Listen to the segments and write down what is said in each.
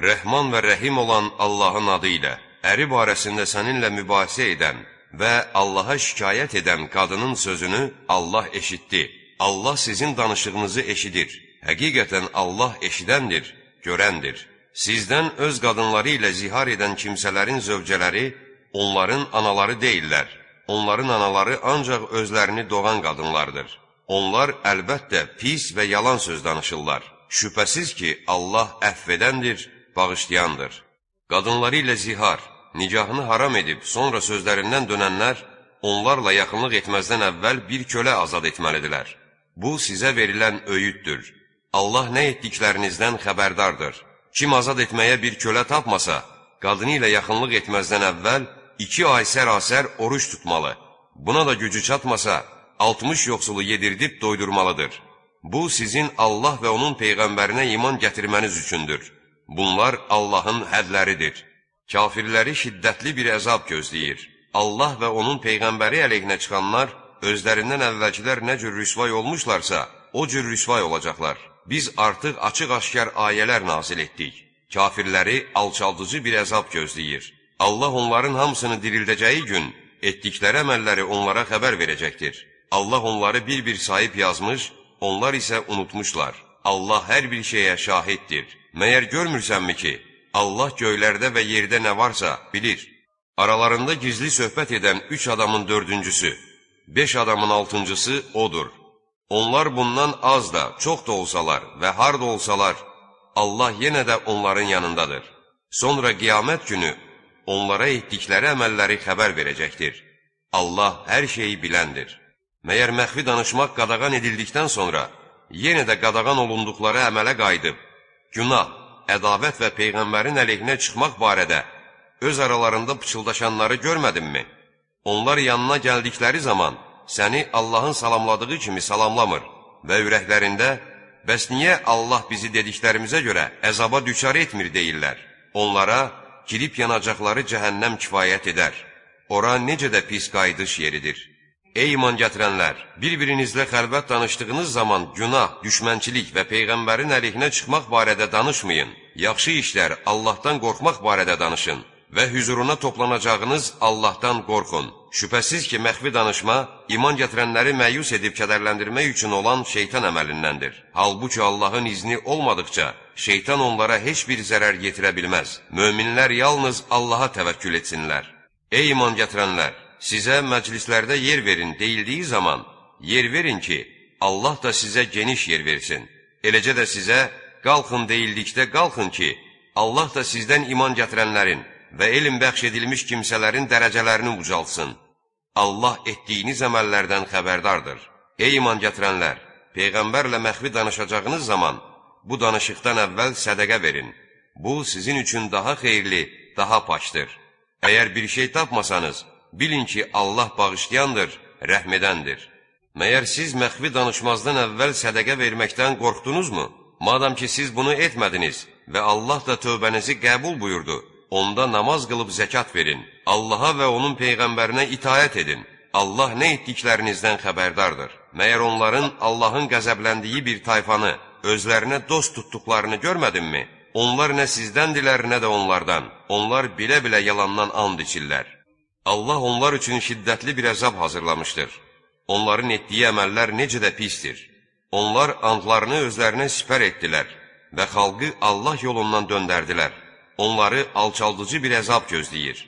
Rəhman və Rəhim olan Allahın adı ilə, əri barəsində səninlə mübahisə edən və Allaha şikayət edən qadının sözünü Allah eşitdi. Allah sizin danışığınızı eşidir. Həqiqətən Allah eşidəndir, görəndir. Sizdən öz qadınları ilə zihar edən kimsələrin zövcələri onların anaları deyillər. Onların anaları ancaq özlərini doğan qadınlardır. Onlar əlbəttə pis və yalan söz danışırlar. Şübhəsiz ki, Allah əfv edəndir, bağışlayandır. Qadınları ilə zihar, nicahını haram edib, sonra sözlərindən dönənlər, onlarla yaxınlıq etməzdən əvvəl bir kölə azad etməlidirlər. Bu, sizə verilən öyüddür. Allah nə etdiklərinizdən xəbərdardır. Kim azad etməyə bir kölə tapmasa, qadını ilə yaxınlıq etməzdən əvvəl iki ay sərasər oruç tutmalı. Buna da gücü çatmasa, 60 yoxsulu yedirdib doydurmalıdır. Bu, sizin Allah və onun Peyğəmbərinə iman gətirməniz üçündür. Bunlar Allahın hədləridir. Kafirləri şiddətli bir əzab gözləyir. Allah və onun Peyğəmbəri əleyhinə çıxanlar özlərindən əvvəlkilər nə cür rüsvay olmuşlarsa, o cür rüsvay olacaqlar. Biz artıq açıq-aşkar ayələr nazil etdik. Kafirləri alçaldıcı bir əzab gözləyir. Allah onların hamısını dirildəcəyi gün etdikləri əməlləri onlara xəbər verəcəkdir. Allah onları bir-bir sahib yazmış, onlar isə unutmuşlar. Allah hər bir şeyə şahiddir. Məyər görmürsənmi ki, Allah göylərdə və yerdə nə varsa bilir. Aralarında gizli söhbət edən üç adamın dördüncüsü, beş adamın altıncısı odur. Onlar bundan az da, çox da olsalar və harda olsalar, Allah yenə də onların yanındadır. Sonra qiyamət günü onlara etdikləri əməlləri xəbər verəcəkdir. Allah hər şeyi biləndir. Məyər məxfi danışmaq qadağan edildikdən sonra, yenə də qadağan olunduqları əmələ qayıdıb, günah, ədavət və Peyğəmbərin əleyhinə çıxmaq barədə öz aralarında pıçıldaşanları görmədinmi? Onlar yanına gəldikləri zaman səni Allahın salamladığı kimi salamlamır və ürəklərində, bəs niyə Allah bizi dediklərimizə görə əzaba düçar etmir deyirlər. Onlara, girib yanacaqları cəhənnəm kifayət edər. Ora necə də pis qayıdış yeridir. Ey iman gətirənlər, bir-birinizlə xəlvət danışdığınız zaman günah, düşmənçilik və Peyğəmbərin əleyhinə çıxmaq barədə danışmayın. Yaxşı işlər, Allahdan qorxmaq barədə danışın və hüzuruna toplanacağınız Allahdan qorxun. Şübhəsiz ki, məxvi danışma iman gətirənləri məyus edib kədərləndirmək üçün olan şeytan əməlindəndir. Halbuki Allahın izni olmadıqca şeytan onlara heç bir zərər yetirə bilməz. Möminlər yalnız Allaha təvəkkül etsinlər. Ey iman gətirənlər! Sizə məclislərdə yer verin deyildiyi zaman, yer verin ki, Allah da sizə geniş yer versin. Eləcə də sizə qalxın deyildikdə qalxın ki, Allah da sizdən iman gətirənlərin və elm bəxş edilmiş kimsələrin dərəcələrini ucaltsın. Allah etdiyiniz əməllərdən xəbərdardır. Ey iman gətirənlər, Peyğəmbərlə məxvi danışacağınız zaman bu danışıqdan əvvəl sədəqə verin. Bu, sizin üçün daha xeyirli, daha paçdır. Əgər bir şey tapmasanız, bilin ki, Allah bağışlayandır, rəhmədəndir. Məyər siz məxvi danışmazdan əvvəl sədəqə verməkdən qorxdunuzmu? Madam ki, siz bunu etmədiniz və Allah da tövbənizi qəbul buyurdu, onda namaz qılıb zəkat verin. Allaha və onun Peyğəmbərinə itayət edin. Allah nə etdiklərinizdən xəbərdardır. Məyər onların Allahın qəzəbləndiyi bir tayfanı, özlərinə dost tutduqlarını görmədinmi? Onlar nə sizdəndirlər, nə də onlardan. Onlar bilə-bilə yalandan and içirlər. Allah onlar üçün şiddətli bir əzab hazırlamışdır. Onların etdiyi əməllər necə də pistir. Onlar andlarını özlərinə sipər etdilər və xalqı Allah yolundan döndərdilər onları alçaldıcı bir əzab gözləyir.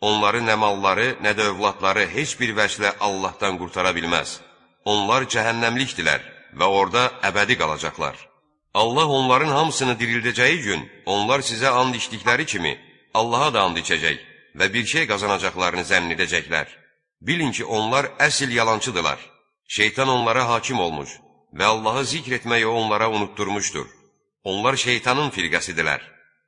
Onları nə malları, nə də övladları heç bir vəclə Allahdan qurtara bilməz. Onlar cəhənnəmlikdilər və orada əbədi qalacaqlar. Allah onların hamısını dirildəcəyi gün, onlar sizə and içdikləri kimi, Allaha da and içəcək və bir şey qazanacaqlarını zənn edəcəklər. Bilin ki, onlar əsl yalancıdırlar. Şeytan onlara hakim olmuş və Allahı zikr etməyi onlara unutturmuşdur. Onlar şeytanın firqəsidirlər.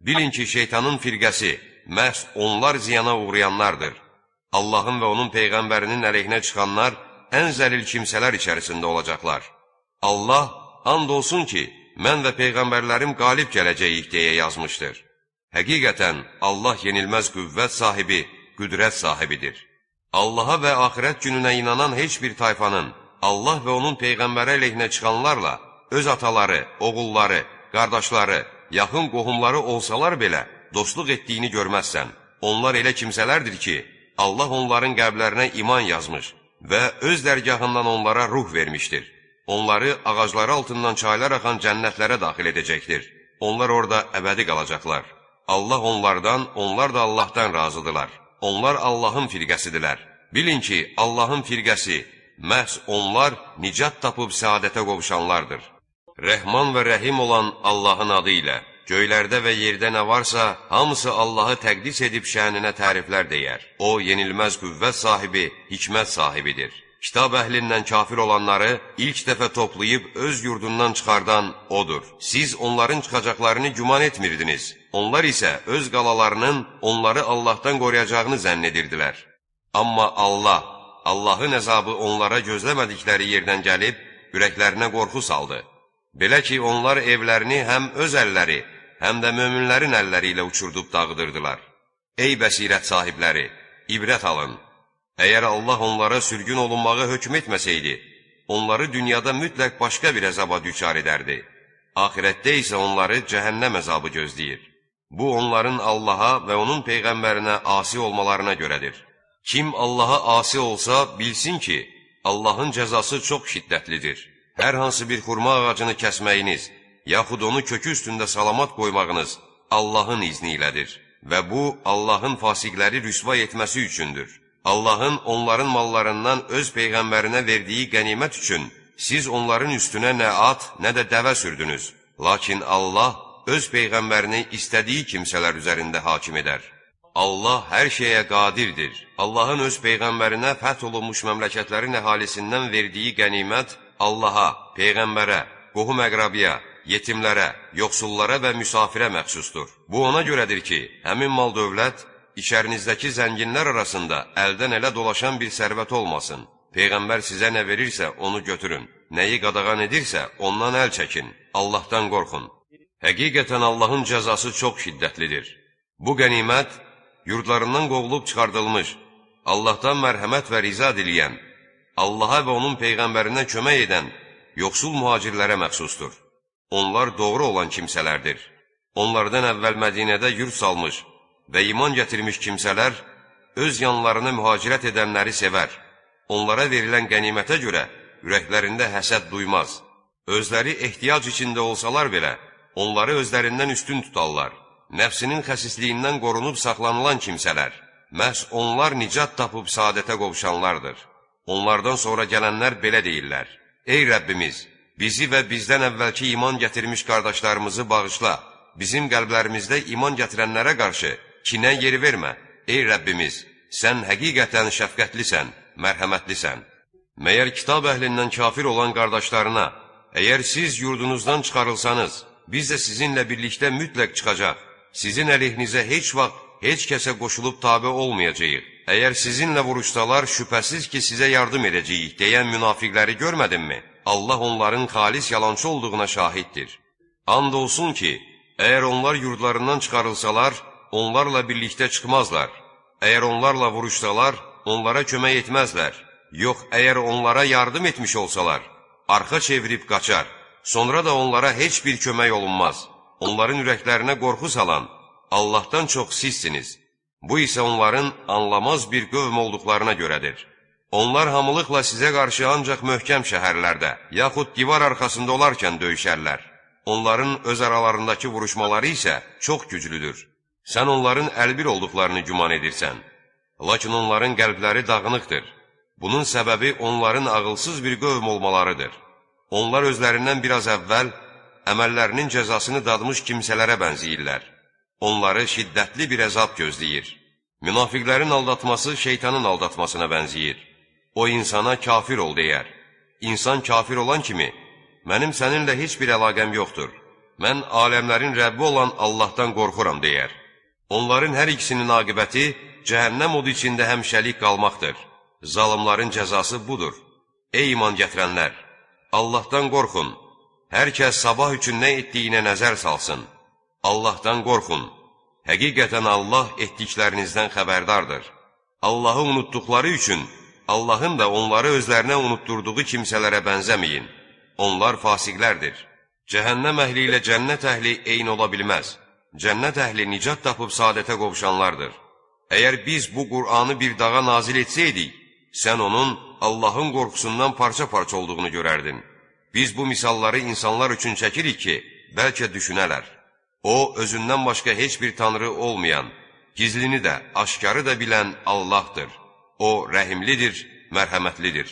Bilin ki, şeytanın firqəsi məhz onlar ziyana uğrayanlardır. Allahın və onun Peyğəmbərinin əleyhinə çıxanlar ən zəlil kimsələr içərisində olacaqlar. Allah, and olsun ki, mən və Peyğəmbərlərim qalib gələcəyik deyə yazmışdır. Həqiqətən, Allah yenilməz qüvvət sahibi, qüdrət sahibidir. Allaha və axirət gününə inanan heç bir tayfanın, Allah və onun Peyğəmbəri əleyhinə çıxanlarla öz ataları, oğulları, qardaşları, yaxın qohumları olsalar belə, dostluq etdiyini görməzsən. Onlar elə kimsələrdir ki, Allah onların qəlblərinə iman yazmış və öz dərgahından onlara ruh vermişdir. Onları ağacları altından çaylar axan cənnətlərə daxil edəcəkdir. Onlar orada əbədi qalacaqlar. Allah onlardan, onlar da Allahdan razıdırlar. Onlar Allahın firqəsidirlər. Bilin ki, Allahın firqəsi, məhz onlar nicat tapıb səadətə qovuşanlardır. Rəhman və rəhim olan Allahın adı ilə, göylərdə və yerdə nə varsa, hamısı Allahı təqdis edib şəninə təriflər deyər. O, yenilməz qüvvət sahibi, hikmət sahibidir. Kitab əhlindən kafir olanları ilk dəfə toplayıb öz yurdundan çıxardan O'dur. Siz onların çıxacaqlarını güman etmirdiniz. Onlar isə öz qalalarının onları Allahdan qoruyacağını zənn edirdilər. Amma Allah, Allahın əzabı onlara gözləmədikləri yerdən gəlib, ürəklərinə qorxu saldı. Belə ki, onlar evlərini həm öz əlləri, həm də möminlərin əlləri ilə uçurdub dağıdırdılar. Ey bəsirət sahibləri, ibrət alın. Əgər Allah onlara sürgün olunmağı hökm etməsəydi, onları dünyada mütləq başqa bir əzaba düçar edərdi. Ahirətdə isə onları cəhənnəm əzabı gözləyir. Bu, onların Allaha və onun Peyğəmbərinə asi olmalarına görədir. Kim Allaha asi olsa, bilsin ki, Allahın cəzası çox şiddətlidir. Hər hansı bir xurma ağacını kəsməyiniz, yaxud onu kökü üstündə salamat qoymağınız Allahın izni ilədir. Və bu, Allahın fasiqləri rüsva etməsi üçündür. Allahın onların mallarından öz Peyğəmbərinə verdiyi qənimət üçün siz onların üstünə nə at, nə də dəvə sürdünüz. Lakin Allah öz Peyğəmbərini istədiyi kimsələr üzərində hakim edər. Allah hər şeyə qadirdir. Allahın öz Peyğəmbərinə fəth olunmuş məmləkətlərin əhalisindən verdiyi qənimət Allaha, Peyğəmbərə, qohum əqrabiya, yetimlərə, yoxsullara və müsafirə məxsusdur. Bu ona görədir ki, həmin mal dövlət İçərinizdəki zənginlər arasında əldən elə dolaşan bir sərvət olmasın. Peyğəmbər sizə nə verirsə, onu götürün. Nəyi qadağan edirsə, ondan əl çəkin. Allahdan qorxun. Həqiqətən Allahın cəzası çox şiddətlidir. Bu qənimət, yurdlarından qovulub çıxardılmış, Allahdan mərhəmət və riza diləyən, Allaha və onun Peyğəmbərinə kömək edən, yoxsul mühacirlərə məxsusdur. Onlar doğru olan kimsələrdir. Onlardan əvvəl Mədinədə yurt salmış, və iman gətirmiş kimsələr öz yanlarına mühacirət edənləri sevər. Onlara verilən qənimətə görə ürəklərində həsəd duymaz. Özləri ehtiyac içində olsalar belə, onları özlərindən üstün tutarlar. Nəfsinin xəsisliyindən qorunub saxlanılan kimsələr, məhz onlar nicat tapıb saadətə qovuşanlardır. Onlardan sonra gələnlər belə deyirlər, Ey Rəbbimiz, bizi və bizdən əvvəlki iman gətirmiş qardaşlarımızı bağışla, bizim qəlblərimizdə iman gətirənlərə qarşı kinə yeri vermə. Ey Rəbbimiz, sən həqiqətən şəfqətlisən, mərhəmətlisən. Məyər kitab əhlindən kafir olan qardaşlarına, əgər siz yurdunuzdan çıxarılsanız, biz də sizinlə birlikdə mütləq çıxacaq. Sizin əleyhinizə heç vaxt heç kəsə qoşulub tabi olmayacağıq. Əgər sizinlə vuruşsalar, şübhəsiz ki, sizə yardım edəcəyik, deyən münafiqləri görmədinmi? Allah onların xalis yalancı olduğuna şahiddir. And olsun ki, əgər onlar yurdlarından çıxarılsalar, onlarla birlikdə çıxmazlar. Əgər onlarla vuruşsalar, onlara kömək etməzlər. Yox, əgər onlara yardım etmiş olsalar, arxa çevirib qaçar. Sonra da onlara heç bir kömək olunmaz. Onların ürəklərinə qorxu salan, Allahdan çox sizsiniz. Bu isə onların anlamaz bir qövm olduqlarına görədir. Onlar hamılıqla sizə qarşı ancaq möhkəm şəhərlərdə, yaxud divar arxasında olarkən döyüşərlər. Onların öz aralarındakı vuruşmaları isə çox güclüdür. Sən onların əlbir olduqlarını güman edirsən. Lakin onların qəlbləri dağınıqdır. Bunun səbəbi onların ağılsız bir qövm olmalarıdır. Onlar özlərindən biraz əvvəl əməllərinin cəzasını dadmış kimsələrə bənziyirlər. Onları şiddətli bir əzab gözləyir. Münafiqlərin aldatması şeytanın aldatmasına bənziyir. O insana kafir ol deyər. İnsan kafir olan kimi, mənim səninlə heç bir əlaqəm yoxdur. Mən aləmlərin Rəbbi olan Allahdan qorxuram deyər. Onların hər ikisinin aqibəti cəhənnəm odu içində həmişəlik qalmaqdır. Zalımların cəzası budur. Ey iman gətirənlər! Allahdan qorxun. Hər kəs sabah üçün nə etdiyinə nəzər salsın. Allahdan qorxun. Həqiqətən Allah etdiklərinizdən xəbərdardır. Allahı unutduqları üçün Allahın da onları özlərinə unutturduğu kimsələrə bənzəməyin. Onlar fasiqlərdir. Cəhənnəm əhli ilə cənnət əhli eyni ola bilməz. Cənnət əhli nicat tapıb saadətə qovuşanlardır. Əgər biz bu Qur'anı bir dağa nazil etsəydik, sən onun Allahın qorxusundan parça-parça olduğunu görərdin. Biz bu misalları insanlar üçün çəkirik ki, bəlkə düşünələr. O, özündən başqa heç bir tanrı olmayan, gizlini də, aşkarı da bilən Allahdır. O, rəhimlidir, mərhəmətlidir.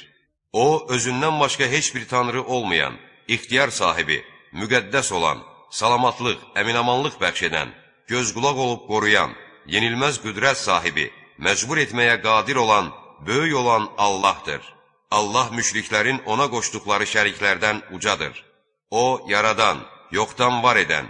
O, özündən başqa heç bir tanrı olmayan, ixtiyar sahibi, müqəddəs olan, salamatlıq, əminamanlıq bəxş edən, göz qulaq olub qoruyan, yenilməz qüdrət sahibi, məcbur etməyə qadir olan, böyük olan Allahdır. Allah müşriklərin ona qoşduqları şəriklərdən ucadır. O, yaradan, yoxdan var edən,